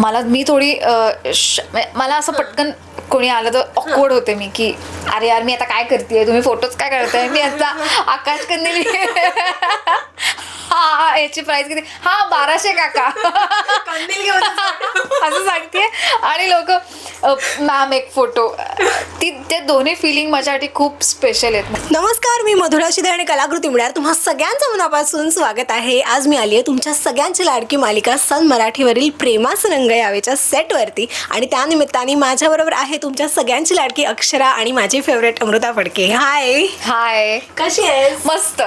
मला मी थोडी श- मला असं पटकन कोणी आलं तर ऑकवर्ड होते मी की अरे यार मी आता काय करते तुम्ही फोटोज काय करताय मी आता आकाश कंदिली हा याची प्राइस किती? हा बाराशे काका. असं सांगते. आणि लोक मॅम एक फोटो ती ते दोन्ही फिलिंग माझ्यासाठी खूप स्पेशल आहेत. नमस्कार मी मधुरा शिदे आणि कलाकृती मिळणार तुम्हा सगळ्यांचं मनापासून स्वागत आहे. आज मी आली आहे तुमच्या सगळ्यांची लाडकी मालिका सन मराठीवरील प्रेमाचं रंग यावेच्या सेटवरती आणि त्यानिमित्ताने माझ्याबरोबर आहे तुमच्या सगळ्यांची लाडकी अक्षरा आणि माझी favourite Amruta Phadke. Hi hi कशी आहेस? मस्त.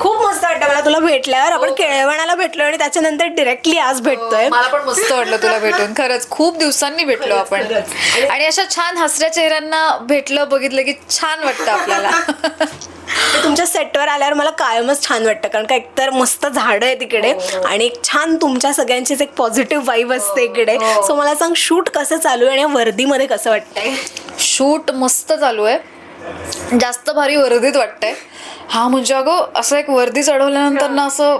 खूप मस्त वाटतं मला तुला भेटल्यावर. आपण केळवणाला भेटलो आणि त्याच्यानंतर डिरेक्टली आज भेटतोय. मला पण मस्त वाटलं तुला भेटून. खरंच खूप दिवसांनी भेटलो आपण. आणि अशा छान हसऱ्या चेहऱ्यांना भेटलं बघितलं की छान वाटतं आपल्याला. तुमच्या सेटवर आल्यावर मला कायमच छान वाटतं कारण का एकतर मस्त झाडं आहे तिकडे आणि एक छान तुमच्या सगळ्यांचीच एक पॉझिटिव्ह वाईब असते इकडे. हो. सो मला सांग शूट कसं चालू आहे आणि वर्दीमध्ये कसं वाटतंय? शूट मस्त चालू आहे. जास्त भारी वर्दीत वाटतंय. हा म्हणजे अगं असं एक वर्दी चढवल्यानंतर ना असं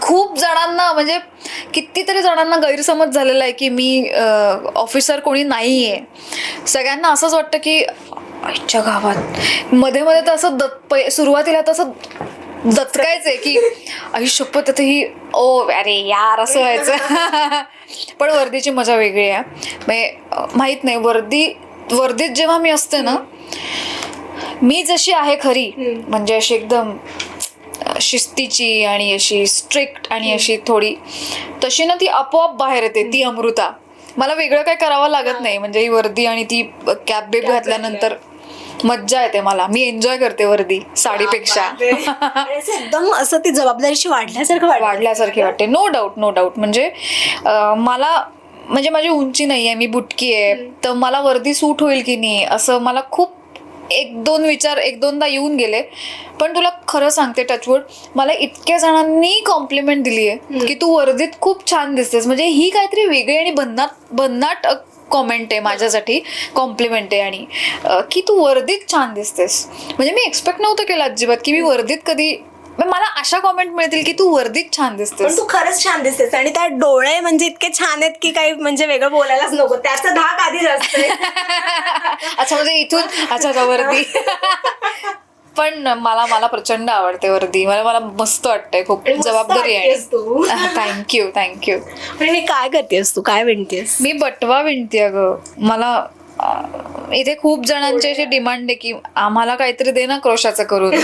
खूप जणांना म्हणजे कितीतरी जणांना गैरसमज झालेला आहे की मी ऑफिसर कोणी नाही आहे सगळ्यांना असंच वाटतं की आईच्या गावात. मध्ये मध्ये तर असं दत पै सुरुवातीला तसं आहे की आई शपथ तर ही ओ अरे यार असं व्हायचं. पण वर्दीची मजा वेगळी आहे. म्हणजे माहीत नाही वर्दी वर्दीत जेव्हा मी असते ना मी जशी आहे खरी म्हणजे अशी एकदम शिस्तीची आणि अशी स्ट्रिक्ट आणि अशी थोडी तशी ना ती आपोआप बाहेर येते ती अमृता. मला वेगळं काय करावं लागत नाही म्हणजे ही वर्दी आणि ती कॅप बेब घातल्यानंतर मज्जा येते मला. मी एन्जॉय करते वर्दी साडीपेक्षा. एकदम असं ती जबाबदारीशी वाढल्यासारखं वाढल्यासारखी वाटते. नो डाऊट नो डाऊट म्हणजे मला म्हणजे माझी उंची नाही आहे मी बुटकी आहे तर मला वर्दी सूट होईल की नाही असं मला खूप एक दोन विचार एक दोनदा येऊन गेले. पण तुला खरं सांगते टचवूड मला इतक्या जणांनी कॉम्प्लिमेंट दिली आहे की तू वर्दीत खूप छान दिसतेस. म्हणजे ही काहीतरी वेगळी आणि भन्नाट भन्नाट कॉमेंट आहे माझ्यासाठी. कॉम्प्लिमेंट आहे आणि की तू वर्दीत छान दिसतेस. म्हणजे मी एक्सपेक्ट नव्हतं केलं अजिबात की मी वर्दीत कधी मला अशा कॉमेंट मिळतील की तू वर्दीत छान पण दिसतेस तू खरंच छान दिसतेस आणि त्या डोळे म्हणजे इतके छान आहेत की काही म्हणजे वेगळं बोलायलाच नको. त्याचा धाक आधीच असतोय. अच्छा म्हणजे इथून अच्छा अच्छा वर्दी. पण मला मला प्रचंड आवडते वर्दी. मला मला मस्त वाटतंय. खूप जबाबदारी आहे. तू. थँक्यू थँक्यू आणि मी काय करतेस तू? काय विणतेस? मी बटवा विणते अगं. मला इथे खूप जणांची अशी डिमांड आहे की आम्हाला काहीतरी दे ना क्रोशाचं करून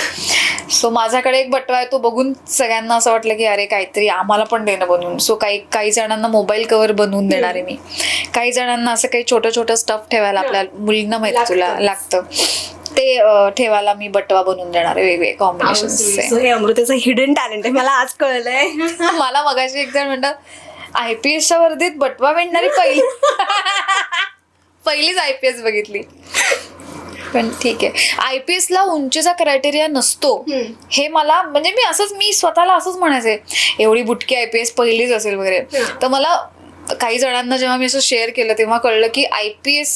सो माझ्याकडे एक बटवा आहे तो बघून सगळ्यांना असं वाटलं की अरे काहीतरी आम्हाला पण देणं बनवून. सो काही काही जणांना मोबाईल कव्हर बनवून देणार आहे मी. काही जणांना असं काही छोटं छोटं स्टफ ठेवायला आपल्या मुलींना माहिती तुला लागतं. ते ठेवायला मी बटवा बनवून देणार आहे वेगवेगळे कॉम्बिनेशन हे अमृतेचं हिडन टॅलेंट आहे मला आज कळलंय. मला मगाशी एक जण म्हणतात आय पी एसच्या वर्दीत बटवा विणणारी पहिली. पहिलीच आय पी एस बघितली पण ठीक आहे आय पी एसला उंचीचा क्रायटेरिया नसतो. हे मला म्हणजे मी असंच मी स्वतःला असंच म्हणायचंय एवढी बुटकी आय पी एस पहिलीच असेल वगैरे. तर मला काही जणांना जेव्हा मी असं शेअर केलं तेव्हा कळलं की आय पी एस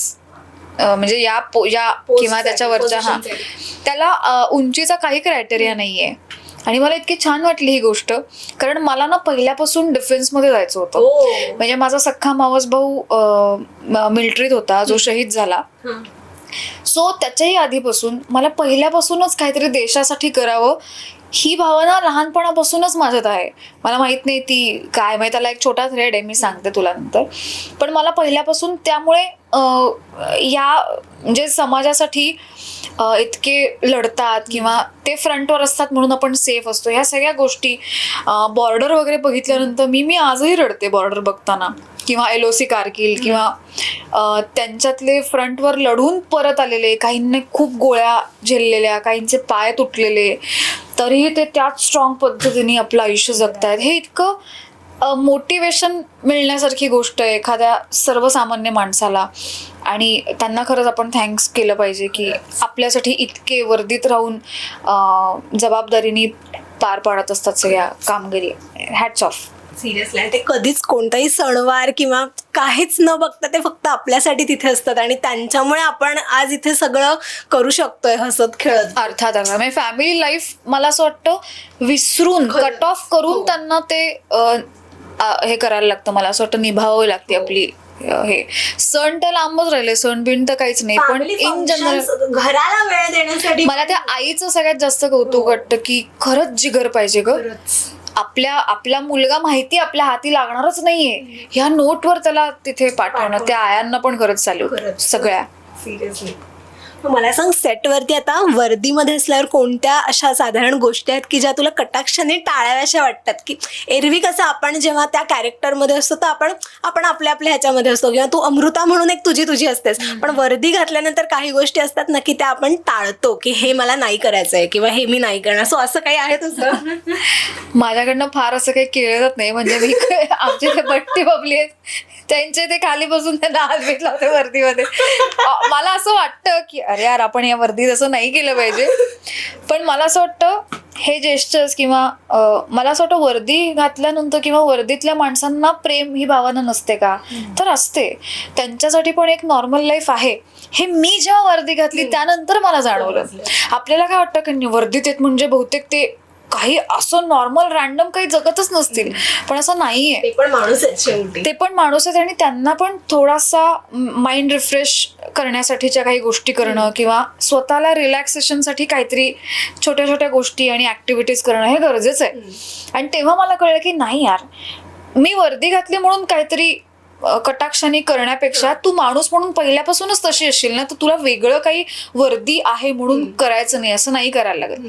म्हणजे या किंवा त्याच्यावरच्या हा. त्याला उंचीचा काही क्रायटेरिया नाहीये आणि मला इतकी छान वाटली ही गोष्ट कारण मला ना पहिल्यापासून डिफेन्समध्ये जायचं होतं. म्हणजे माझा सख्खा मावस भाऊ मिलिटरीत होता जो शहीद झाला. सो त्याच्याही आधीपासून मला पहिल्यापासूनच काहीतरी देशासाठी करावं ही भावना लहानपणापासूनच माझ्यात आहे. मला माहीत नाही ती काय माहिती त्याला एक छोटा थ्रेड आहे मी सांगते तुला नंतर. पण मला पहिल्यापासून त्यामुळे या म्हणजे समाजासाठी इतके लढतात किंवा ते फ्रंटवर असतात म्हणून आपण सेफ असतो. ह्या सगळ्या गोष्टी बॉर्डर वगैरे बघितल्यानंतर मी मी आजही रडते बॉर्डर बघताना. किंवा एल ओ सी कारगिल किंवा त्यांच्यातले फ्रंटवर लढून परत आलेले काहींनी खूप गोळ्या झेललेल्या काहींचे पाय तुटलेले तरीही ते त्याच स्ट्रॉंग पद्धतीने आपलं आयुष्य जगतायत. हे इतकं मोटिवेशन मिळण्यासारखी गोष्ट आहे एखाद्या सर्वसामान्य माणसाला. आणि त्यांना खरंच आपण थँक्स केलं पाहिजे की आपल्यासाठी इतके वर्दीत राहून जबाबदारीने पार पाडत असतात सगळ्या कामगिरी. Hats off seriously. आणि ते कधीच कोणताही सणवार किंवा काहीच न बघता ते फक्त आपल्यासाठी तिथे असतात आणि त्यांच्यामुळे आपण आज इथे सगळं करू शकतोय हसत खेळत. अर्थात अर्थात. म्हणजे फॅमिली लाईफ मला असं वाटतं विसरून खरं. कट ऑफ करून हो. त्यांना ते अं, आ, हे करायला लागतं. मला असं वाटतं निभावावी लागते आपली अ, हे. सण तर लांबच राहिले. सण बिन तर काहीच नाही. पण Family इन जनरल functions, घराला वेळ देण्यासाठी मला त्या आईचं सगळ्यात जास्त कौतुक वाटतं की खरंच जिगर पाहिजे ग. खरंच. आपल्या आपला मुलगा माहिती आपल्या हाती लागणारच नाहीये ह्या नोटवर त्याला तिथे पाठवणं. त्या आयांना पण खरंच चालू. सगळ्या सिरियसली मला सांग सेटवरती आता वर्दीमध्ये असल्यावर कोणत्या अशा साधारण गोष्टी आहेत की ज्या तुला कटाक्षाने टाळाव्याशा वाटतात? की एरवी कसं आपण जेव्हा त्या कॅरेक्टरमध्ये असतो तर आपण आपण आपल्या आपल्या ह्याच्यामध्ये असतो किंवा तू अमृता म्हणून एक तुझी तुझी असतेस. पण वर्दी घातल्यानंतर काही गोष्टी असतात ना की त्या आपण टाळतो की हे मला नाही करायचं आहे किंवा हे मी नाही करणार. सो असं काही आहे तुझं? माझ्याकडनं फार असं काही केलं जात नाही. म्हणजे मी आमचे बट्टी बबली आहेत त्यांचे ते खाली बसून त्यांना हात भेटला होते वर्दीमध्ये अ, मला असं वाटतं की अरे यार आपण या वर्दीत असं नाही केलं पाहिजे. पण मला असं वाटतं हे जेस्टर्स किंवा अ, मला असं वाटतं वर्दी घातल्यानंतर किंवा वर्दीतल्या माणसांना प्रेम ही भावना नसते का? तर असते. त्यांच्यासाठी पण एक नॉर्मल लाईफ आहे. हे मी जेव्हा वर्दी घातली त्यानंतर मला जाणवलं. आपल्याला काय वाटतं की वर्दीत येत म्हणजे बहुतेक ते काही असं नॉर्मल रॅन्डम काही जगतच नसतील. पण असं नाहीये. ते पण माणूस आहेत शेवटी. ते पण माणूस आहेत आणि त्यांना पण थोडासा माइंड रिफ्रेश करण्यासाठीच्या काही गोष्टी करणं किंवा स्वतःला रिलॅक्सेशनसाठी काहीतरी छोट्या छोट्या गोष्टी आणि ऍक्टिव्हिटीज करणं हे गरजेचं आहे. आणि तेव्हा मला कळलं की नाही यार मी वर्दी घातली म्हणून काहीतरी कटाक्षाने करण्यापेक्षा तू माणूस म्हणून पहिल्यापासूनच तशी असशील ना तर तुला वेगळं काही वर्दी आहे म्हणून करायचं नाही असं नाही करायला लागत.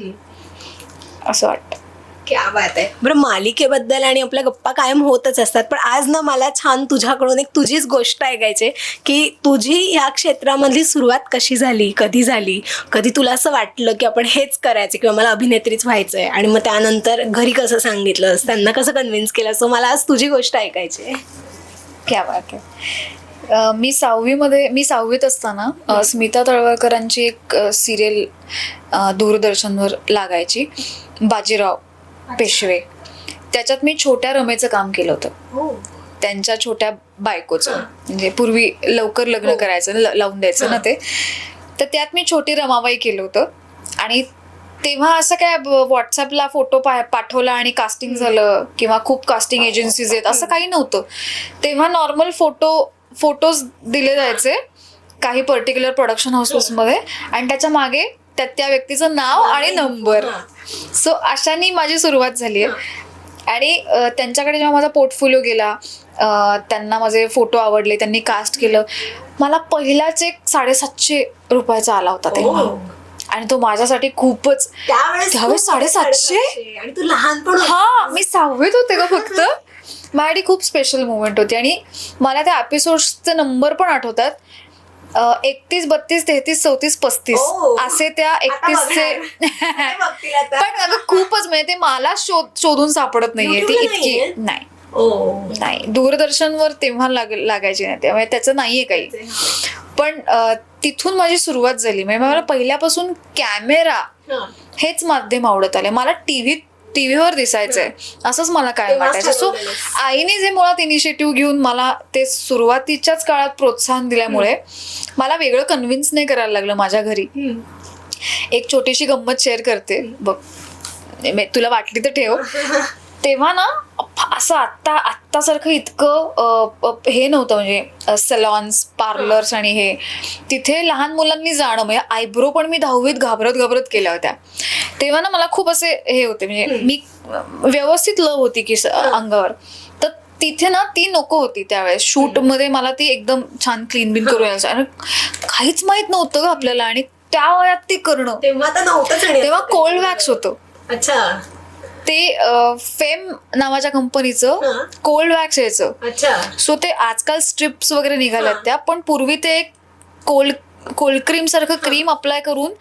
असं वाटतं. क्या बात आहे बरं मालिकेबद्दल आणि आपल्या गप्पा कायम होतच असतात पण आज ना मला छान तुझ्याकडून एक तुझीच गोष्ट ऐकायची की तुझी ह्या क्षेत्रामधली सुरुवात कशी झाली कधी झाली? कधी तुला असं वाटलं की आपण हेच करायचं किंवा मला अभिनेत्रीच व्हायचं आहे आणि मग त्यानंतर घरी कसं सांगितलंस त्यांना कसं कन्व्हिन्स केलं? सो मला आज तुझी गोष्ट ऐकायची आहे. क्या बात आहे मी सहावीमध्ये मी सहावीत असताना स्मिता तळवळकरांची एक सिरियल दूरदर्शनवर लागायची बाजीराव पेशवे. त्याच्यात मी छोट्या रमेचं काम केलं होतं. हो. त्यांच्या छोट्या बायकोचं. म्हणजे पूर्वी लवकर लग्न करायचं ल- लावून द्यायचं ना ते. तर त्यात मी छोटी रमाबाई केलं होतं. आणि तेव्हा असं काय व्हॉट्सअपला फोटो पाठवला आणि कास्टिंग झालं किंवा खूप कास्टिंग एजन्सीज आहेत असं काही नव्हतं. तेव्हा नॉर्मल फोटो फोटोज दिले जायचे काही पर्टिक्युलर प्रोडक्शन हाऊसेसमध्ये आणि त्याच्यामागे त्या त्या व्यक्तीचं नाव आणि नंबर सो अशाने माझी सुरुवात झाली आहे. आणि त्यांच्याकडे जेव्हा माझा पोर्टफोलिओ गेला त्यांना माझे फोटो आवडले त्यांनी कास्ट केलं मला पहिलाच एक साडेसातशे रुपयाचा आला होता तेव्हा. हो. आणि तो माझ्यासाठी खूपच त्यावेळेस साडेसातशे? हा मी सहावीत होते का फक्त. माझ्यासाठी खूप स्पेशल मुवमेंट होती. आणि मला त्या एपिसोड्सचे नंबर पण आठवतात. एकतीस बत्तीस तेहतीस चौतीस पस्तीस. असे त्या एकतीसचे. पण अगं खूपच म्हणजे ते मला शोध शोधून सापडत नाहीये. ती इतकी? नाही. ओ. नाही. दूरदर्शनवर तेव्हा लाग लागायची नाही. त्यामुळे त्याचं नाहीये काही. पण तिथून माझी सुरुवात झाली. म्हणजे मला पहिल्यापासून कॅमेरा. हेच माध्यम आवडत आले मला टीव्ही टीव्हीवर दिसायचंय असंच मला काय वाटायचं. सो. आईने जे मुळात इनिशिएटिव्ह घेऊन मला ते सुरुवातीच्याच काळात प्रोत्साहन दिल्यामुळे मला वेगळं कन्व्हिन्स नाही करायला लागलं माझ्या घरी. एक छोटीशी गंमत शेअर करते. बघ. तुला वाटली तर ठेव. तेव्हा ना असं आत्ता आत्तासारखं इतकं हे नव्हतं म्हणजे सलॉन्स पार्लर्स आणि हे. तिथे लहान मुलांनी जाणं म्हणजे आयब्रो पण मी दहावीत घाबरत घाबरत केल्या होत्या. तेव्हा ना मला खूप असे हे होते म्हणजे मी व्यवस्थित लव होती की अंगावर. तर तिथे ना ती नको होती त्यावेळेस. शूटमध्ये मला ती एकदम छान क्लीन बिन करून यायचं. आणि काहीच माहीत नव्हतं ग आपल्याला आणि त्या वयात ते करणं. तेव्हा तेव्हा कोल्ड वॅक्स होतं. अच्छा. ते फेम नावाच्या कंपनीचं हा. कोल्ड वॅक्स यायचं सो ते आजकाल स्ट्रिप्स वगैरे निघाल्यात हा. त्या पण पूर्वी ते एक कोल्ड कोल्ड क्रीम सारखं क्रीम अप्लाय करून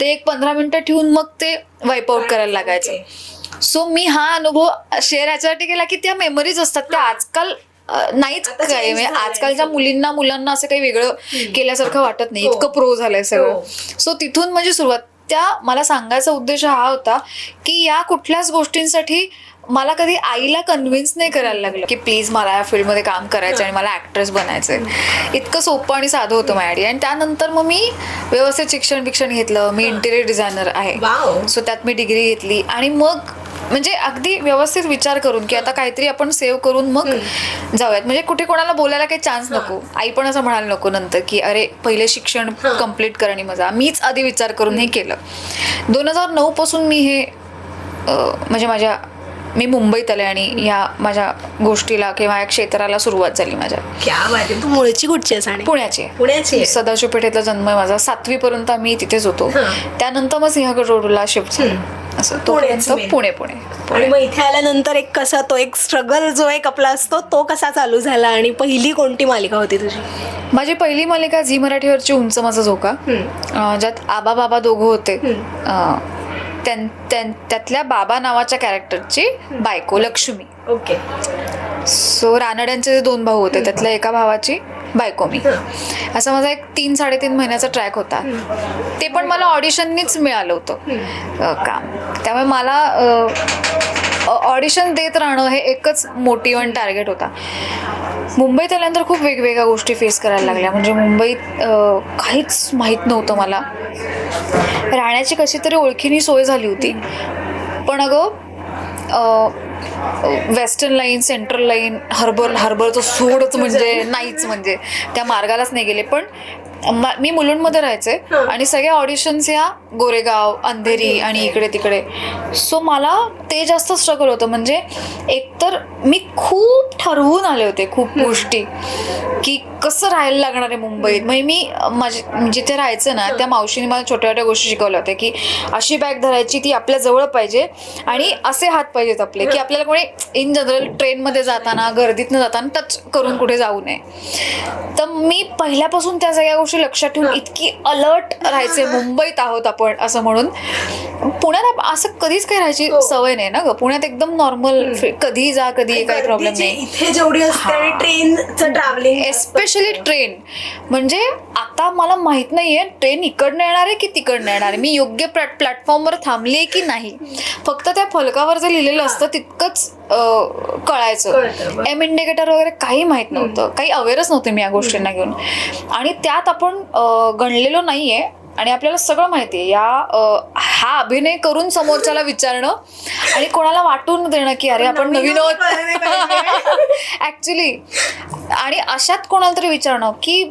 ते एक पंधरा मिनिटं ठेवून मग ते वाईप आउट करायला लागायचं सो मी हा अनुभव शेअर याच्यासाठी केला की त्या मेमरीज असतात त्या आजकाल नाहीच काय म्हणजे आजकालच्या. मुलींना मुलांना असं काही वेगळं केल्यासारखं वाटत नाही हो. इतकं प्रो झालंय सगळं हो. सो तिथून माझी सुरुवात त्या मला सांगायचा उद्देश हा होता की या कुठल्याच गोष्टींसाठी मला कधी आईला कन्व्हिन्स नाही करायला लागलं की प्लीज मला या फील्डमध्ये काम करायचं आणि मला ऍक्ट्रेस बनायचंय. इतकं सोपं आणि साधं होतं माझ्यासाठी आणि त्यानंतर मग मी व्यवस्थित शिक्षण बिक्षण घेतलं. मी इंटेरियर डिझायनर आहे. वाव. सो त्यात मी डिग्री घेतली. आणि मग म्हणजे अगदी व्यवस्थित विचार करून की आता काहीतरी आपण सेव्ह करून मग जाऊयात. म्हणजे कुठे कोणाला बोलायला काही चान्स नको. आई पण असं म्हणायला नको नंतर की अरे पहिले शिक्षण कंप्लीट कर आणि मजा मीच आधी विचार करून हे केलं. दोन हजार नऊ पासून मी हे म्हणजे माझ्या मी मुंबईत आले आणि ह्या माझ्या गोष्टीला किंवा या क्षेत्राला सुरुवात झाली माझ्या. क्या बात आहे. तू मूळची कुठची आहेस आणि? पुण्याची. आहे. पुण्याची आहे. सदाशिव पेठेतला जन्म आहे माझा. सातवी पर्यंत आम्ही तिथेच होतो. हां. त्यानंतर मग सिंहगड रोडला शिफ्ट झालो. असं पुणेच तोपर्यंत main. पुणे पुणे. आणि मग इथे आल्यानंतर एक कसा तो एक स्ट्रगल जो एक आपला असतो तो कसा चालू झाला आणि पहिली कोणती मालिका होती तुझी? माझी पहिली मालिका झी मराठीवरची उंच माझा झोका. अं, ज्यात आबा बाबा दोघं होते. अं, त्यां- त्यां- त्यातल्या बाबा नावाच्या कॅरेक्टरची बायको लक्ष्मी. ओके. सो रानड्यांचे जे दोन भाऊ होते त्यातल्या एका भावाची बायको मी. असा माझा एक तीन साडेतीन महिन्याचा ट्रॅक होता. ते पण मला ऑडिशननीच मिळालं होतं. काम. त्यामुळे मला ऑडिशन देत राहणं हे एकच मोटिव्ह टार्गेट होता. मुंबईत आल्यानंतर खूप वेगवेगळ्या गोष्टी फेस करायला लागल्या. म्हणजे मुंबईत काहीच माहीत नव्हतं मला. राहण्याची कशी तरी ओळखीनी सोय झाली होती. पण अगं western line central line harbour हर्बरचं सोडच म्हणजे नाहीच म्हणजे. त्या मार्गालाच नाही गेले. पण म- मी मुलुंडमध्ये राहायचे आणि सगळ्या ऑडिशन्स ह्या गोरेगाव अंधेरी आणि इकडे तिकडे. सो मला ते जास्त स्ट्रगल होतं. म्हणजे एकतर मी खूप ठरवून आले होते खूप गोष्टी की कसं राहायला लागणार आहे मुंबईत. म्हणजे मी माझे जिथे राहायचं ना त्या मावशीने मला छोट्या छोट्या गोष्टी शिकवल्या होत्या की अशी बॅग धरायची ती आपल्या जवळ पाहिजे आणि असे हात पाहिजेत आपले की आपल्याला कोणी इन जनरल ट्रेनमध्ये जाताना गर्दीतनं जाताना टच करून कुठे जाऊ नये. तर मी पहिल्यापासून त्या सगळ्या गोष्टी लक्षात ठेवून इतकी अलर्ट राहायचे मुंबईत आहोत आपण असं म्हणून. पुण्यात असं कधीच काही राहायची सवय नाही ना ग. पुण्यात एकदम नॉर्मल कधीही जा कधी काही प्रॉब्लेम नाही. इथे जेवढी ट्रेनचं ट्रॅव्हलिंग एस्पेशली ट्रेन म्हणजे आता मला माहीत नाहीये ट्रेन इकडनं येणार आहे की तिकडनं येणार आहे? मी योग्य प्लॅट प्लॅटफॉर्मवर थांबली आहे की नाही? फक्त त्या फलकावर जे लिहिलेलं असतं तितकंच कळायचं. एम इंडिकेटर वगैरे काही माहीत नव्हतं. काही अवेअरच नव्हते मी या गोष्टींना घेऊन. आणि त्यात आपण गणलेलो नाही आहे आणि आपल्याला सगळं माहिती आहे. या हा अभिनय करून समोरच्याला विचारणं आणि कोणाला वाटून देणं की अरे आपण नवीन आहोत. ऍक्च्युली आणि अशात कोणाला तरी विचारणं की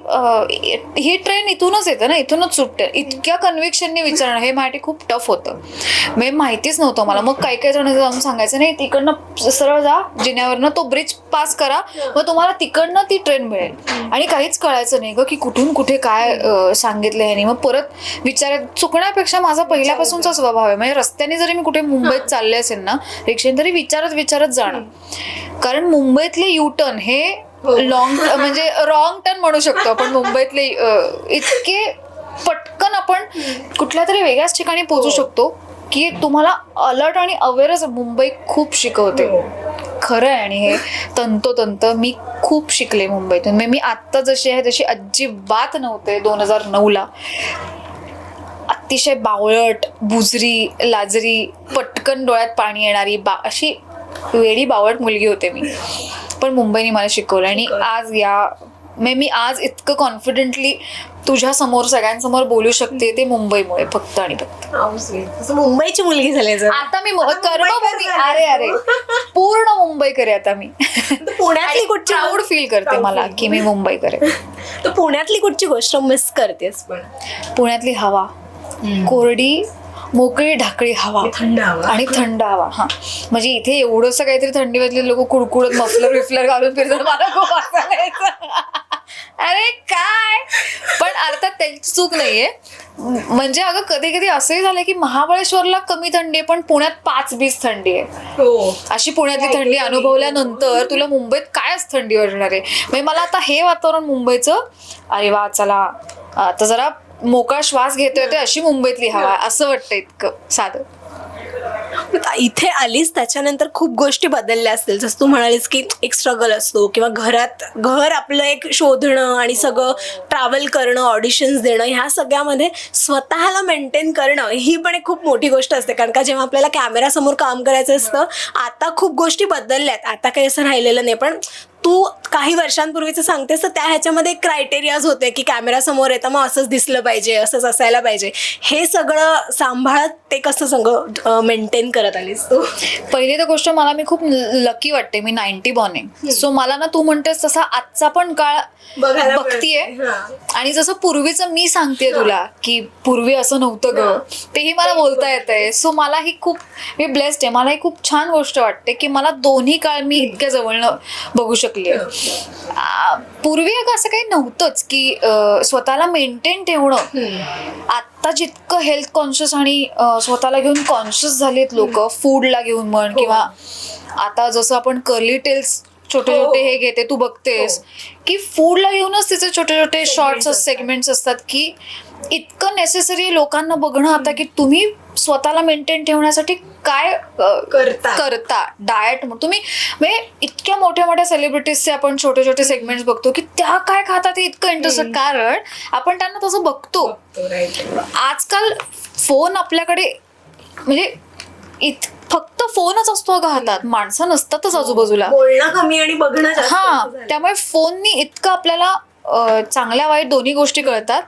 ही ट्रेन इथूनच येते ना इथूनच सुटते. इतक्या कन्व्हिक्शननी विचारणं हे माझ्यासाठी खूप टफ होतं. म्हणजे माहितीच नव्हतं मला. मग काही काही जण जाऊन सांगायचं नाही तिकडनं सरळ जा जिन्यावरनं तो ब्रिज पास करा मग तुम्हाला तिकडनं ती ट्रेन मिळेल. आणि काहीच कळायचं नाही ग की कुठून कुठे काय सांगितलं ह्यानी. मग परत विचार चुकण्यापेक्षा माझा पहिल्यापासूनचा स्वभाव आहे. म्हणजे रस्त्याने जरी मी कुठे मुंबईत चालले असेल ना रिक्षेने तरी विचारत विचारत जाणं. कारण मुंबईतले युटर्न हे लॉंग म्हणजे रॉंग टर्न म्हणू शकतो आपण मुंबईतले इतके पटकन आपण कुठल्या तरी वेगळ्याच ठिकाणी पोहोचू शकतो की तुम्हाला अलर्ट आणि अवेअरच मुंबई खूप शिकवते. खरं आहे आणि हे तंतोतंत मी खूप शिकले मुंबईतून. म्हणजे मी आत्ता जशी आहे तशी अजिबात नव्हते दोन हजार नऊला. अतिशय बावळट बुजरी लाजरी पटकन डोळ्यात पाणी येणारी बा अशी वेडी बावळट मुलगी होते मी. पण मुंबईने मला शिकवलं आणि आज या म्हणजे मी आज इतकं कॉन्फिडेंटली तुझ्या समोर सगळ्यांसमोर बोलू शकते ते मुंबईमुळे फक्त आणि फक्त. मुंबईची मुलगी झाली जर. आता मी मु- कर्मभूमी. अरे अरे. पूर्ण मुंबईकर आहे आता मी. पुण्यातली कुठची प्राऊड फील करते मला. की मी मुंबईकर. आहे तर पुण्यातली कुठची गोष्ट मिस करतेस पण? पुण्यातली हवा. कोरडी मोकळी ढाकळी हवा. थंड हवा. आणि थंड हवा हा. म्हणजे इथे एवढंसं काहीतरी थंडी वाजली लोक कुडकुडत मफलर विफलर घालून फिरतात. मला खूप. अरे काय? पण अर्थात त्यांची चूक नाहीये. म्हणजे अगं कधी कधी असंही झालं की महाबळेश्वरला कमी थंडी आहे पण पुण्यात पाच बीस थंडी आहे. हो. अशी पुण्यातली थंडी अनुभवल्यानंतर तुला मुंबईत कायच थंडी वाटणार आहे? म्हणजे मला आता हे वातावरण मुंबईचं अरे वा चला. आता जरा मोकळा श्वास घेतोय ते अशी मुंबईतली हवा असं वाटतं इतकं. साधं. इथे आलीस त्याच्यानंतर खूप गोष्टी बदलल्या असतील. जसं तू म्हणालीस की एक स्ट्रगल असतो किंवा घरात घर आपलं एक शोधणं आणि सगळं ट्रॅव्हल करणं ऑडिशन्स देणं ह्या सगळ्यामध्ये स्वतःला मेंटेन करणं ही पण एक खूप मोठी गोष्ट असते. कारण का जेव्हा आपल्याला कॅमेरासमोर काम करायचं असतं आता खूप गोष्टी बदलल्यात. आता काही असं राहिलेलं नाही. पण तू काही वर्षांपूर्वीच सांगतेस तर त्या ह्याच्यामध्ये क्रायटेरियाज होते की कॅमेरा समोर येतं मग असंच दिसलं पाहिजे असंच असायला पाहिजे. हे सगळं सांभाळत ते कसं सगळं मेंटेन करत आलीस तू? पहिली तर गोष्ट मला मी खूप लकी वाटते मी नाईन्टी बॉर्न आहे. सो मला ना तू म्हणतेस तसा आजचा पण काळ बघतीये. आणि जसं पूर्वीचं मी सांगते तुला की पूर्वी असं नव्हतं ग. तेही मला बोलता येत आहे सो मला ही खूप मी ब्लेस्ड आहे. मला ही खूप छान गोष्ट वाटते की मला दोन्ही काळ मी इतक्या जवळनं बघू शकले. पूर्वी अगं असं काही नव्हतंच की स्वतःला मेंटेन ठेवणं. आत्ता जितकं हेल्थ कॉन्शियस आणि स्वतःला घेऊन कॉन्शियस झालेत लोक फूडला घेऊन म्हण किंवा आता जसं आपण कर्ली टेल्स छोटे हो. छोटे हे घेते तू बघतेस की फूडला घेऊनच तिचे छोटे छोटे शॉर्ट्स सेगमेंट्स असतात. की इतकं नेसेसरी लोकांना बघणं आता की तुम्ही स्वतःला मेंटेन ठेवण्यासाठी काय करता. करता. डाएट तुम्ही म्हणजे इतक्या मोठ्या मोठ्या सेलिब्रिटीजचे आपण छोटे छोटे सेगमेंट्स बघतो की त्या काय खातात हे इतकं इंटरेस्ट कारण आपण त्यांना तसं बघतो. आजकाल फोन आपल्याकडे म्हणजे इत फक्त फोनच असतो अगं हातात. माणसं नसतातच आजूबाजूला. बोलणं कमी आणि बघणं हा. त्यामुळे फोननी इतकं आपल्याला चांगल्या वाईट दोन्ही गोष्टी कळतात.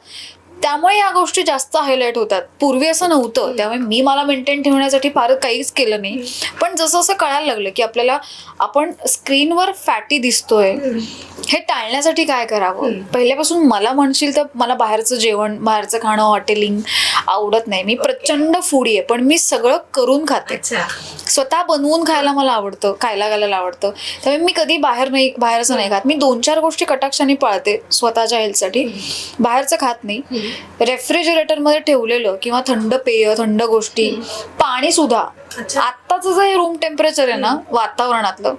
त्यामुळे या गोष्टी जास्त हायलाईट होतात. पूर्वी असं नव्हतं. त्यामुळे मी मला मेंटेन ठेवण्यासाठी फार काहीच केलं नाही. पण जसं जसं कळायला लागलं की आपल्याला आपण स्क्रीनवर फॅटी दिसतोय. हे टाळण्यासाठी काय करावं? पहिल्यापासून मला म्हणशील तर मला बाहेरचं जेवण बाहेरचं खाणं हॉटेलिंग आवडत नाही. मी प्रचंड फूडी आहे पण मी सगळं करून खाते. स्वतः बनवून खायला मला आवडतं खायला घालायला आवडतं. त्यामुळे मी कधी बाहेर नाही बाहेरचं नाही खात. मी दोन चार गोष्टी कटाक्षाने पाळते स्वतःच्या हेल्थसाठी बाहेरचं खात नाही. रेफ्रिजरेटरमध्ये ठेवलेलं किंवा थंड पेय थंड गोष्टी पाणी सुद्धा. आत्ताचं जे रूम टेम्परेचर आहे ना वातावरणातलं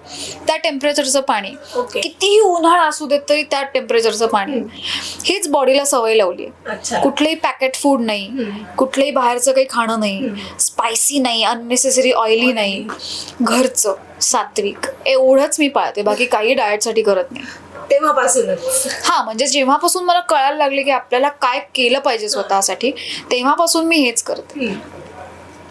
त्या टेम्परेचरचं पाणी. कितीही उन्हाळा असू देत तरी त्या टेम्परेचरचं पाणी. हीच बॉडीला सवय लावली कुठलंही पॅकेट फूड नाही कुठलंही बाहेरचं काही खाणं नाही स्पायसी नाही अननेसेसरी ऑइली नाही. घरचं सात्विक एवढंच मी पाळते. बाकी काही डाएटसाठी करत नाही. तेव्हापासूनच. हा म्हणजे जेव्हापासून मला कळायला लागले की आपल्याला काय केलं पाहिजे स्वतःसाठी तेव्हापासून मी हेच करते.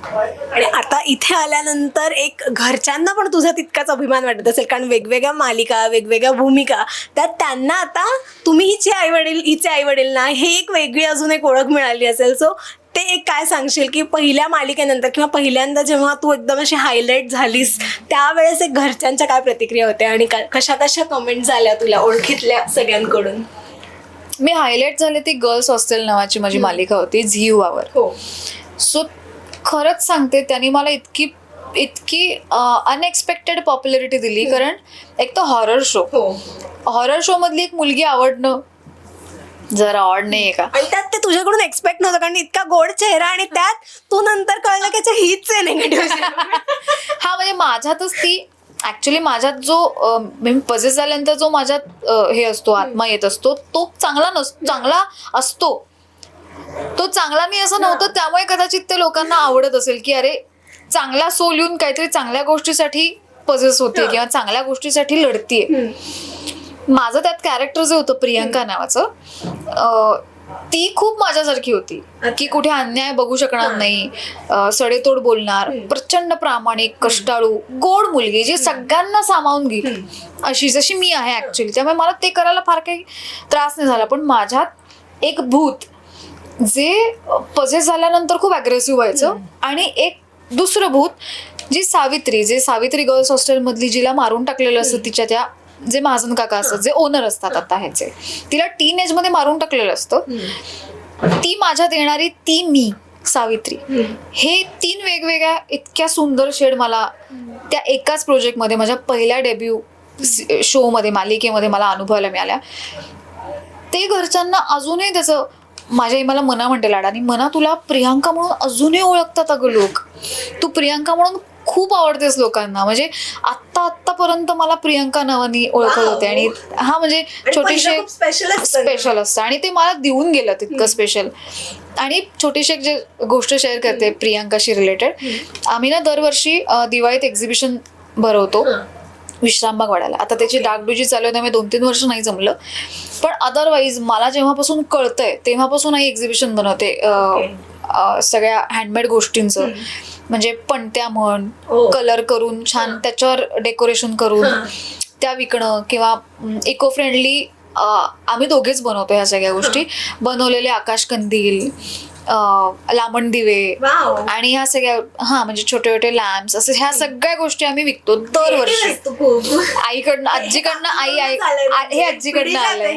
आणि आता इथे आल्यानंतर एक घरच्यांना पण तुझा तितकाच अभिमान वाटत असेल कारण वेगवेगळ्या मालिका वेगवेगळ्या भूमिका त्यात त्यांना आता तुम्ही हिचे आई वडील हिचे आई वडील ना हे एक वेगळी अजून एक ओळख मिळाली असेल. सो ते एक काय सांगशील की पहिल्या मालिकेनंतर किंवा पहिल्यांदा जेव्हा तू एकदम अशी हायलाईट झालीस त्यावेळेस एक घरच्यांच्या काय प्रतिक्रिया होत्या आणि कशा कशा कमेंट झाल्या तुला ओळखीतल्या सगळ्यांकडून? मी हायलाईट झाले ती गर्ल्स हॉस्टेल नावाची माझी मालिका होती झी युवावर. हो. सो खरंच सांगते त्यांनी मला इतकी इतकी अनएक्सपेक्टेड पॉप्युलरिटी दिली. कारण एक तर हॉरर शो हो. हॉरर शो मधली एक मुलगी आवडणं जरा ऑड नाहीये का? आणि त्यात ते तुझ्याकडून एक्सपेक्ट नव्हतं कारण इतका गोड चेहरा आणि त्यात तू नंतर कळलं की हीच आहे निगेटिव्ह हा म्हणजे माझ्यातच ती ऍक्च्युली माझ्यात जो मी पजेस झाल्यानंतर जो माझ्यात हे असतो आत्मा येत असतो तो चांगला नस चांगला असतो. तो चांगला नाही असं नव्हतं त्यामुळे कदाचित ते लोकांना आवडत असेल की अरे चांगला सोल येऊन काहीतरी चांगल्या गोष्टीसाठी पजेस होते किंवा चांगल्या गोष्टीसाठी लढतीये. माझं त्यात कॅरेक्टर जे होतं प्रियंका नावाचं ती खूप माझ्यासारखी होती. की कुठे अन्याय बघू शकणार नाही सडेतोड बोलणार प्रचंड प्रामाणिक कष्टाळू गोड मुलगी जी सगळ्यांना सामावून घेईल. अशी जशी मी आहे ऍक्च्युली त्यामुळे मला ते करायला फार काही त्रास नाही झाला. पण माझ्यात एक भूत जे पजेस झाल्यानंतर खूप अग्रेसिव्ह व्हायचं. आणि एक दुसरं भूत जी सावित्री जे सावित्री गर्ल्स हॉस्टेलमधली जिला मारून टाकलेलं असतं तिच्या त्या जे महाजन काका असतात जे ओनर असतात आता ह्याचे तिला टीन एजमध्ये मारून टाकलेलं असतं. ती माझ्यात येणारी ती मी सावित्री. हे तीन वेगवेगळ्या इतक्या सुंदर शेड मला त्या एकाच प्रोजेक्टमध्ये माझ्या पहिल्या डेब्यू शोमध्ये मालिकेमध्ये मला अनुभवायला मिळाल्या. ते घरच्यांना अजूनही त्याचं माझ्या आई मला मना म्हणते लाड आणि मना तुला प्रियांका म्हणून अजूनही ओळखतात अगं लोक. तू प्रियांका म्हणून खूप आवडतेस लोकांना. म्हणजे आत्ता आत्तापर्यंत मला प्रियांका नावाने ओळखत. होते. आणि हा म्हणजे छोटीशी स्पेशल स्पेशल असतं. आणि ते मला देऊन गेलं तितकं स्पेशल आणि छोटीशी एक जे गोष्ट शेअर करते प्रियांकाशी रिलेटेड आम्ही ना दरवर्षी दिवाळीत एक्झिबिशन भरवतो. विश्रामबाग वाड्याला आता त्याची डागडुजी चालू आहे त्यामुळे दोन तीन वर्ष नाही जमलं. पण अदरवाईज मला जेव्हापासून कळतंय तेव्हापासून आई एक्झिबिशन बनवते. सगळ्या हँडमेड गोष्टींचं. म्हणजे पणत्या म्हण हो. कलर करून छान त्याच्यावर डेकोरेशन करून त्या विकणं किंवा इको फ्रेंडली आम्ही दोघेच बनवतो ह्या सगळ्या गोष्टी. बनवलेले आकाश कंदील लांबण दिवे. आणि ह्या सगळ्या हा म्हणजे छोटे छोटे लॅम्प्स असं ह्या सगळ्या गोष्टी आम्ही विकतो दरवर्षी. तू खूप. आईकडनं आजीकडनं आई आई. आ- हे आजीकडनं पिढीजात आलंय.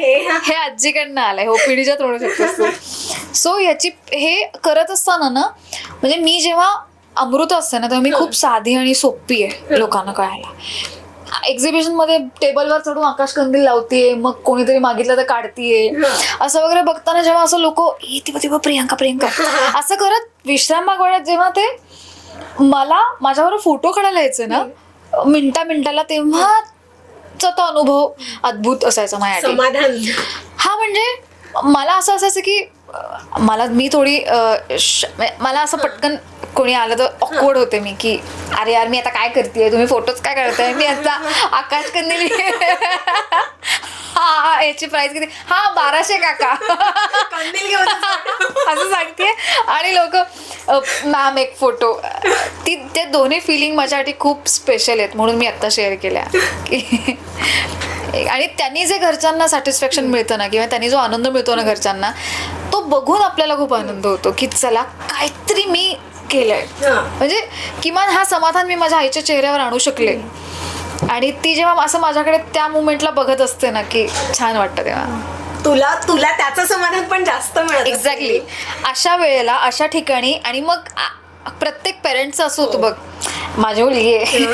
हे आजीकडनं आलंय. हो पिढीजात म्हणू शकतो सो याची हे करत असताना ना म्हणजे मी जेव्हा अमृत असते ना तेव्हा मी खूप साधी आणि सोपी आहे लोकांना कळायला. एक्झिबिशनमध्ये टेबलवर चढून आकाश कंदील लावतीये मग कोणीतरी मागितलं तर काढतीये. असं वगैरे बघताना जेव्हा असं लोक ए प्रियांका प्रियांका. असं करत विश्राम मागवण्यात जेव्हा ते मला माझ्यावर फोटो काढायला यायचे ना मिनटा मिनिटाला तेव्हा तो अनुभव अद्भुत असायचा माझ्यासाठी. समाधान. हा म्हणजे मला असं असायचं की मला मी थोडी मला असं पटकन कोणी आलं तर ऑकवर्ड होते मी की अरे यार मी आता काय करते तुम्ही फोटोज काय काढताय? मी आता आकाश कंदील. हा याची प्राइस किती? हा बाराशे काका. कंदील घेऊन असं सांगते. आणि लोक मॅम एक फोटो ती ते दोन्ही फिलिंग माझ्यासाठी खूप स्पेशल आहेत म्हणून मी आत्ता शेअर केल्या. की आणि त्यांनी जे घरच्यांना सॅटिस्फॅक्शन मिळतं ना किंवा त्यांनी जो आनंद मिळतो ना घरच्यांना तो बघून आपल्याला खूप आनंद होतो की चला काहीतरी मी केलंय. हा. म्हणजे किमान हा समाधान मी माझ्या आईच्या चेहऱ्यावर आणू शकले. आणि ती जेव्हा असं माझ्याकडे त्या मुमेंटला बघत असते ना की छान वाटतं तेव्हा. तुला तुला त्याचं समाधान पण जास्त मिळत. एक्झॅक्टली अशा वेळेला अशा ठिकाणी आणि मग प्रत्येक पेरेंट्सचं असं होतं बघ. माझी मुलगी आहे.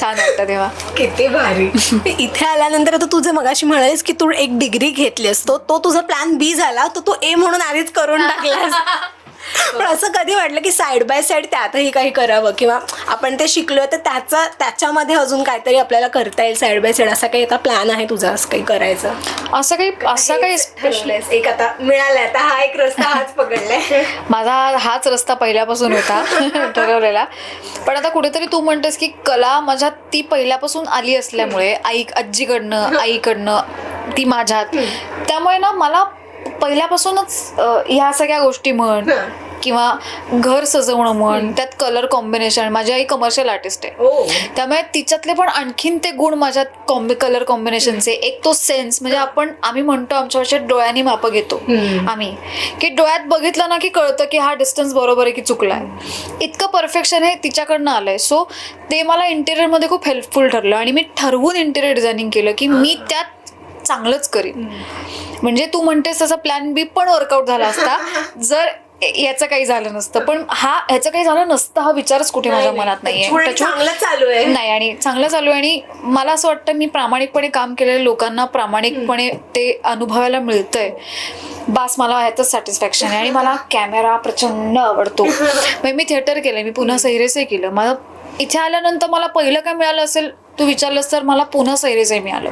छान वाटतं तेव्हा. किती भारी. इथे आल्यानंतर आता तुझे मगाशी म्हणालीस की तू एक डिग्री घेतलीस तो तो तुझा प्लॅन बी झाला तो तू ए म्हणून आधीच करून टाकलास. पण असं कधी वाटलं की साईड बाय साईड त्यातही काही करावं किंवा आपण ते शिकलोय तर त्याचा त्याच्यामध्ये अजून काहीतरी आपल्याला करता येईल साईड बाय साईड असा काही आता प्लॅन आहे तुझा असं काही करायचं? असं काही असं काही ठरवलंयस. एक आता मिळालाय आता हा एक रस्ता हाच पकडलाय. माझा हाच रस्ता पहिल्यापासून होता ठरवलेला. पण आता कुठेतरी तू म्हणतेस की कला माझ्यात ती पहिल्यापासून आली असल्यामुळे आई आजीकडनं आईकडनं ती माझ्यात. त्यामुळे ना मला पहिल्यापासूनच ह्या सगळ्या गोष्टी म्हण हं. किंवा घर सजवणं म्हण त्यात कलर कॉम्बिनेशन माझी आई कमर्शियल आर्टिस्ट आहे. ओ त्यामुळे तिच्यातले पण आणखीन ते गुण माझ्यात कॉम्बि कलर कॉम्बिनेशनचे एक तो सेन्स म्हणजे आपण आम्ही म्हणतो आमच्या भाषेत डोळ्यांनी मापं घेतो. आम्ही. की डोळ्यात बघितलं ना की कळतं की हा डिस्टन्स बरोबर आहे की चुकलाय इतकं परफेक्शन हे तिच्याकडनं आलंय. सो ते मला इंटेरियरमध्ये खूप हेल्पफुल ठरलं आणि मी ठरवून इंटेरियर डिझायनिंग केलं की मी त्यात चांगलंच करीन. म्हणजे तू म्हणतेस तसा प्लॅन बी पण वर्कआउट झाला असता. जर याचं काही झालं नसतं. पण हा ह्याचं काही झालं नसतं हा विचारच कुठे माझ्या मनात नाहीये. नाही आणि चांगलं चालू आहे. आणि मला असं वाटतं मी प्रामाणिकपणे काम केलेल्या लोकांना प्रामाणिकपणे ते अनुभवायला मिळतंय. बास मला ह्यातच सॅटिस्फॅक्शन आहे. आणि मला कॅमेरा प्रचंड आवडतो. मी थिएटर केलंय. मी पुन्हा सैरेसही केलं. मला इथे आल्यानंतर मला पहिलं काय मिळालं असेल तू विचारलंस तर मला पुन्हा सैरेसही मिळालं.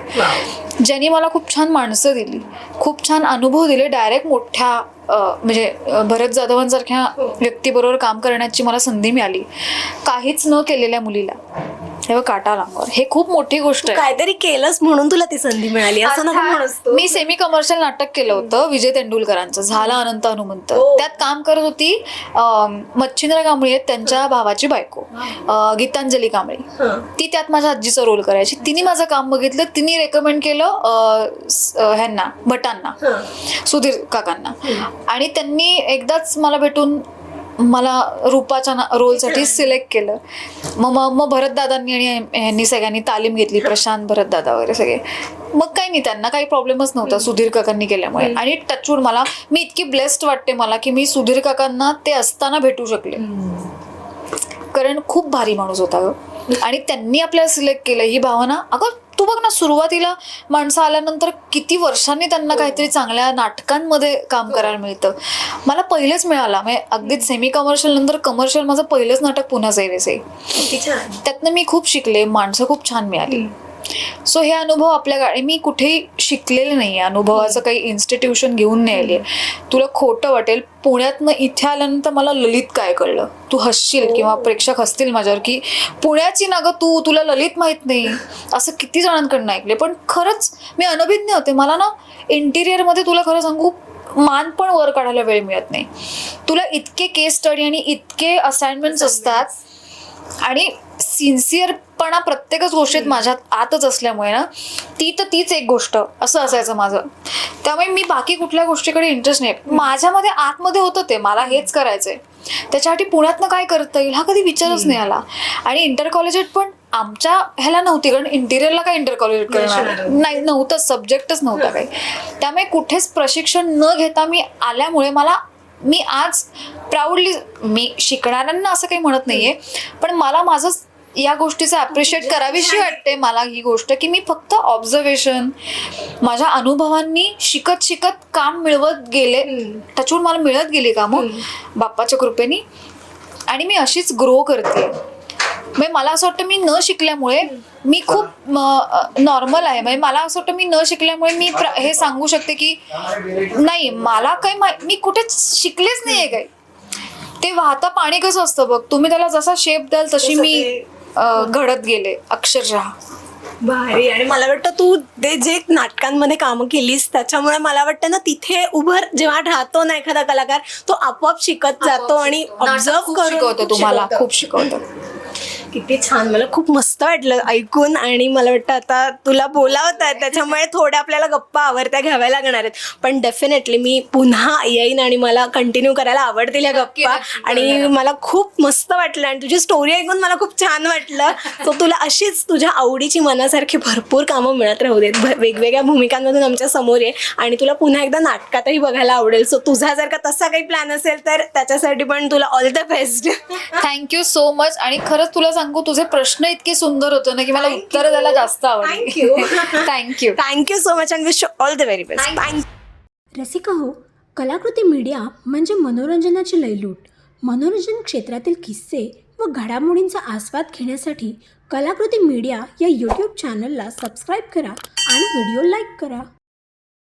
ज्यांनी मला खूप छान माणसं दिली खूप छान अनुभव दिले डायरेक्ट मोठ्या म्हणजे भरत जाधवांसारख्या व्यक्तीबरोबर काम करण्याची मला संधी मिळाली. काहीच न केलेल्या मुलीला तेव्हा काटा अंगावर हे खूप मोठी गोष्ट आहे. काहीतरी केलंस म्हणून तुला ती संधी मिळाली असं मी सेमी कमर्शियल नाटक केलं होतं विजय तेंडुलकरांचं झाला अनंत हनुमंत. हो. त्यात काम करत होती मच्छिंद्र कांबळे आहेत त्यांच्या भावाची बायको गीतांजली कांबळे. हं. ती त्यात माझ्या आजीचा रोल करायची. तिने माझं काम बघितलं तिने रेकमेंड केलं ह्यांना भटांना. हं. सुधीर काकांना. आणि त्यांनी एकदाच मला भेटून मला रूपाच्या ना- रोलसाठी सिलेक्ट केलं. मग मग मग भरतदादांनी आणि ह्यांनी सगळ्यांनी तालीम घेतली प्रशांत भरतदादा वगैरे सगळे. मग काही नाही त्यांना काही प्रॉब्लेमच नव्हता सुधीर काकांनी केल्यामुळे. आणि टचवूड मला मी इतकी ब्लेस्ड वाटते मला की मी सुधीर काकांना ते असताना भेटू शकले. कारण खूप भारी माणूस होता ग. आणि त्यांनी आपल्याला सिलेक्ट केलं. ही भावना अगं बघ ना सुरुवातीला माणसं आल्यानंतर किती वर्षांनी त्यांना काहीतरी चांगल्या नाटकांमध्ये काम करायला मिळतं. मला पहिलेच मिळाला म्हणजे अगदीच सेमी कमर्शियल नंतर कमर्शियल माझं पहिलंच नाटक पुन्हा सैरेस आहे त्यातनं मी खूप शिकले माणसं खूप छान मिळाली. सो हे अनुभव आपल्या गाडी मी कुठेही शिकलेले नाही अनुभवाचं काही इन्स्टिट्यूशन घेऊन नाही आले तुला खोटं वाटेल. पुण्यातनं इथे आल्यानंतर मला ललित काय कळलं? तू हसशील किंवा प्रेक्षक हसतील माझ्यावर की पुण्याची ना ग तू? तुला ललित माहीत नाही. असं किती जणांकडनं ऐकले पण खरंच मी अनभिज्ञ होते. मला ना इंटिरियरमध्ये तुला खरं सांगू मान पण वर काढायला वेळ मिळत नाही. तुला इतके केस स्टडी आणि इतके असाइनमेंट्स असतात. आणि सिन्सिअरपणा प्रत्येकच गोष्टीत माझ्या आतच असल्यामुळे ना ती तर तीच एक गोष्ट असं असायचं माझं. त्यामुळे मी बाकी कुठल्या गोष्टीकडे इंटरेस्ट नाही. माझ्यामध्ये आतमध्ये होतं ते मला हेच करायचंय. त्याच्यासाठी पुण्यातनं काय करता येईल हा कधी विचारच नाही आला. आणि इंटर कॉलेजेट पण आमच्या ह्याला नव्हती कारण इंटिरियरला काय इंटर कॉलेज करणार? नाही नव्हतं सब्जेक्टच नव्हता काही. त्यामुळे कुठेच प्रशिक्षण न घेता मी आल्यामुळे मला मी आज प्राऊडली मी शिकणाऱ्यांना असं काही म्हणत नाहीये पण मला माझं या गोष्टीचं अप्रिशिएट करावीशी वाटते मला ही गोष्ट की मी फक्त ऑब्झर्वेशन माझ्या अनुभवांनी शिकत शिकत काम मिळवत गेले त्याच्यावर मला मिळत गेली कामं बाप्पाच्या कृपेने. आणि मी अशीच ग्रो करते. म्हणजे मला असं वाटतं मी न शिकल्यामुळे मी खूप नॉर्मल आहे. म्हणजे मला असं वाटतं मी न शिकल्यामुळे मी हे सांगू शकते की नाही मला काही मी कुठेच शिकलेच नाहीये काही. ते वाहता पाणी कसं असतं बघ तुम्ही त्याला जसा शेप द्याल तशी मी घडत गेले अक्षरशः. भारी. आणि मला वाटतं तू ते जे नाटकांमध्ये कामं केलीस त्याच्यामुळे मला वाटतं ना तिथे उभं जेव्हा राहतो ना एखादा कलाकार तो आपोआप शिकत जातो आणि ऑब्झर्व शिकवतं तुम्हाला. खूप शिकवतं. किती छान. मला खूप मस्त वाटलं ऐकून आणि मला वाटतं आता तुला बोलावत आहे त्याच्यामुळे थोड्या आपल्याला गप्पा आवडत्या घ्याव्या लागणार आहेत. पण डेफिनेटली मी पुन्हा येईन आणि मला कंटिन्यू करायला आवडतील या गप्पा आणि. मला खूप मस्त वाटलं आणि तुझी स्टोरी ऐकून मला खूप छान वाटलं. तो तुला अशीच तुझ्या आवडीची मनासारखी भरपूर कामं मिळत राहू देत. वेगवेगळ्या भूमिकांमधून आमच्यासमोर आहे आणि तुला पुन्हा एकदा नाटकातही बघायला आवडेल. सो तुझा जर का तसा काही प्लॅन असेल तर त्याच्यासाठी पण तुला all the best thank you so much आणि खरंच तुला सांगू तुझे प्रश्न इतके सुंदर होते ना की मला उत्तर. द्यायला जास्त आवडली. Thank you. Thank you thank you so much and wish all the very best thank you Rasika हो कलाकृती मीडिया म्हणजे मनोरंजनाची लयलूट. मनोरंजन क्षेत्रातील किस्से व घडामोडींचा आस्वाद घेण्यासाठी कलाकृती मीडिया या यूट्यूब चॅनलला सबस्क्राईब करा आणि व्हिडिओ लाईक करा.